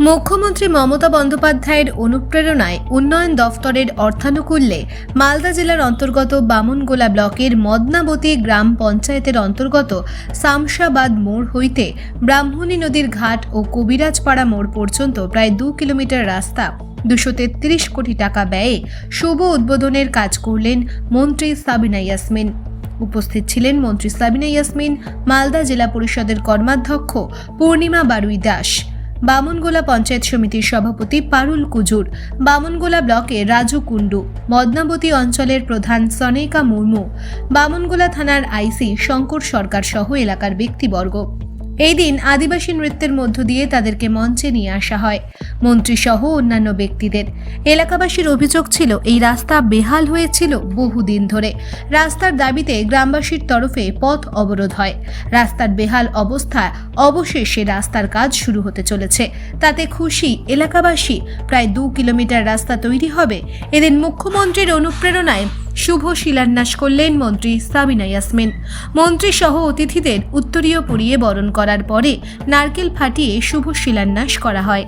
মুখ্যমন্ত্রী মমতা বন্দ্যোপাধ্যায়ের অনুপ্রেরণায় উন্নয়ন দফতরের অর্থানুকূল্যে মালদা জেলার অন্তর্গত বামনগোলা ব্লকের মদনাবতী গ্রাম পঞ্চায়েতের অন্তর্গত সামশাবাদ মোড় হইতে ব্রাহ্মণী নদীর ঘাট ও কবিরাজপাড়া মোড় পর্যন্ত প্রায় দু কিলোমিটার রাস্তা, দুশো তেত্রিশ কোটি টাকা ব্যয়ে শুভ উদ্বোধনের কাজ করলেন মন্ত্রী সাবিনা ইয়াসমিন। উপস্থিত ছিলেন মন্ত্রী সাবিনা ইয়াসমিন, মালদা জেলা পরিষদের কর্মাধ্যক্ষ পূর্ণিমা বারুই দাস। বামনগোলা পঞ্চায়েত সমিতির সভাপতি পারুল কুজুর, বামনগোলা ব্লকে রাজু কুণ্ডু, মদনাবতী অঞ্চলের প্রধান সনেকা মুর্মু, বামনগোলা থানার আইসি শঙ্কর সরকার সহ এলাকার ব্যক্তিবর্গ। এই দিন আদিবাসী নৃত্যের মধ্য দিয়ে তাদেরকে মঞ্চে নিয়ে আসা হয়। মন্ত্রী সহ অন্যান্য ব্যক্তিদের। এলাকাবাসীর অভিযোগ ছিল, এই রাস্তা বেহাল হয়েছিল বহুদিন ধরে। রাস্তার দাবিতে গ্রামবাসীর তরফে পথ অবরোধ হয়। রাস্তার বেহাল অবস্থা অবশেষে রাস্তার কাজ শুরু হতে চলেছে। তাতে খুশি এলাকাবাসী। প্রায় দু কিলোমিটার রাস্তা তৈরি হবে। এদিন মুখ্যমন্ত্রীর অনুপ্রেরণায় শুভ শিলান্যাস করলেন মন্ত্রী সাবিনা ইয়াসমিন। মন্ত্রী সহ অতিথিদের উত্তরীয় পরিয়ে বরণ করার পরে নারকেল ফাটিয়ে শুভ শিলান্যাস করা হয়।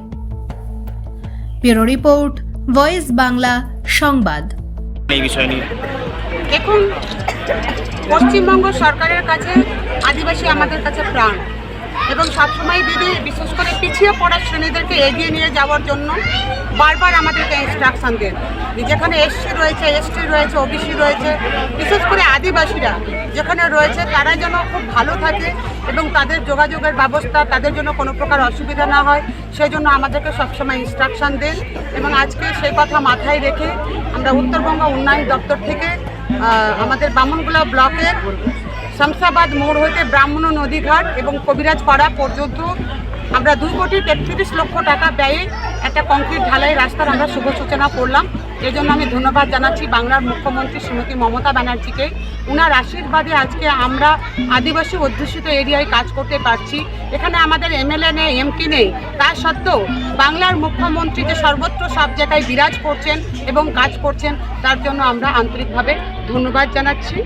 ব্যুরো রিপোর্ট ভয়েস বাংলা সংবাদ। এই বিষয় নিয়ে। দেখুন পশ্চিমবঙ্গ সরকারের কাছে আদিবাসী আমাদের কাছে প্রাণ। এবং সবসময় দিদি বিশেষ করে পিছিয়ে পড়া শ্রেণীদেরকে এগিয়ে নিয়ে যাওয়ার জন্য বারবার আমাদেরকে ইনস্ট্রাকশন দেন। যেখানে এসসি রয়েছে এসটি রয়েছে ওবিসি রয়েছে, বিশেষ করে আদিবাসীরা যেখানে রয়েছে, তারা যেন খুব ভালো থাকে এবং তাদের যোগাযোগের ব্যবস্থা, তাদের জন্য কোনো প্রকার অসুবিধা না হয় সেই জন্য আমাদেরকে সবসময় ইনস্ট্রাকশন দেন এবং আজকে সেই কথা মাথায় রেখে আমরা উত্তরবঙ্গ উন্নয়ন দপ্তর থেকে আমাদের বামনগোলা ব্লকের শামসাবাদ মোড় হইতে ব্রাহ্মণ নদীঘাট এবং কবিরাজ কবিরাজপাড়া পর্যন্ত আমরা দুই কোটি তেত্রিশ লক্ষ টাকা ব্যয়ে একটা কংক্রিট ঢালাই রাস্তার আমরা শুভ সূচনা করলাম। এই জন্য আমি ধন্যবাদ জানাচ্ছি বাংলার মুখ্যমন্ত্রী শ্রীমতী মমতা ব্যানার্জিকে। উনার আশীর্বাদে আজকে আমরা আদিবাসী অধ্যুষিত এরিয়ায় কাজ করতে পারছি। এখানে আমাদের এমএলএ নেই, এমপি নেই। তা সত্ত্বেও বাংলার মুখ্যমন্ত্রী যে সর্বত্র সব জায়গায় বিরাজ করছেন এবং কাজ করছেন, তার জন্য আমরা আন্তরিকভাবে ধন্যবাদ জানাচ্ছি।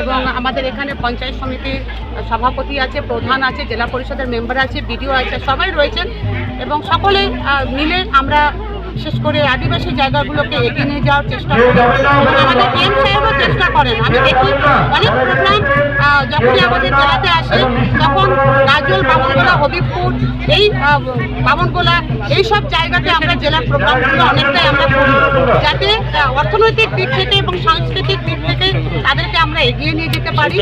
এবং আমাদের এখানে পঞ্চায়েত সমিতির সভাপতি আছে, প্রধান আছে, জেলা পরিষদের মেম্বার আছে, বিডিও আছে, সবাই রয়েছেন। এবং সকলে মিলে আমরা বিশেষ করে আদিবাসী জায়গাগুলোকে এগিয়ে নিয়ে যাওয়ার চেষ্টা করি। এবং আমাদের এম সাহেবও চেষ্টা করেন। আমি দেখি অনেক প্রোগ্রাম যখনই আমাদের জেলাতে আসে তখন গাজল বামনগোলা হবিবপুর এই বামনগোলা এই সব জায়গাতে আমরা জেলার প্রোগ্রামগুলো অনেকটাই আমরা করি। যাতে অর্থনৈতিক দিক থেকে এবং সাংস্কৃতিক দিক থেকে তাদেরকে আমরা এগিয়ে নিয়ে যেতে পারি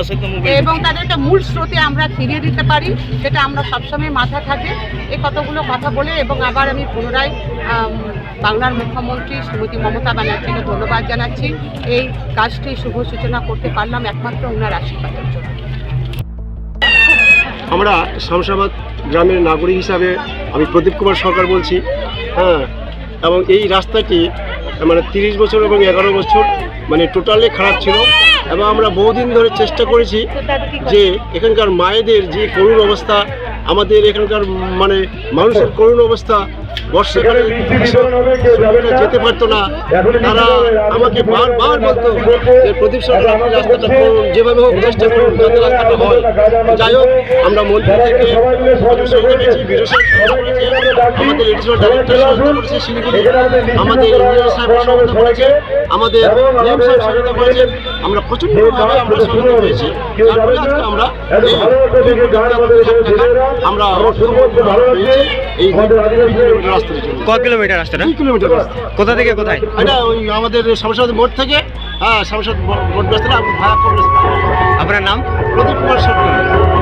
এবং তাদেরকে মূল স্রোতে আমরা ফিরিয়ে দিতে পারি সেটা আমরা সবসময় মাথায় থাকে। এই কতগুলো কথা বলে এবং আবার আমি পুনরায় বাংলার মুখ্যমন্ত্রী শ্রীমতী মমতা ব্যানার্জিকে ধন্যবাদ জানাচ্ছি। এই কাজটি শুভ সূচনা করতে পারলাম একমাত্র ওনার আশীর্বাদের জন্য আমরা শামশাবাদ গ্রামের নাগরিক হিসাবে আমি প্রদীপ কুমার সরকার বলছি হ্যাঁ এবং এই রাস্তাটি মানে তিরিশ বছর এবং এগারো বছর মানে টোটালি খারাপ ছিল এবং আমরা বহুদিন ধরে চেষ্টা করেছি যে এখানকার মায়েদের যে করুণ অবস্থা, আমাদের এখানকার মানে মানুষের করুণ অবস্থা বর্ষাকালে যেতে পারতো না। তারা আমাকে বারবার বলতো যে প্রদীপ সরকার আপনি রাস্তাটা করুন যেভাবে হোক চেষ্টা করুন যাতে রাস্তাটা হয়। যাই হোক আমরা থেকে আমাদের এডিশনাল ডাইরেক্টর সহায়তা করেছে শিলিগুড়ি আমাদের ইঞ্জিনিয়ার সাহেব সহায়তা করেছে আমাদের নিয়ম সাহেব সহায়তা করেছেন আমরা প্রচণ্ডভাবে আমরা সহায়তা পেয়েছি ফলে আজকে আমরা আমরা পেয়েছি এই কিলোমিটার রাস্তা ক কিলোমিটার রাস্তাটা দুই কিলোমিটার রাস্তা। কোথা থেকে কোথায়? এটা ওই আমাদের সামসাদ মোড় থেকে হ্যাঁ সামসাদ মোড় রাস্তাটা ভাড়া আপনার নাম? প্রদীপ কুমার সরকার।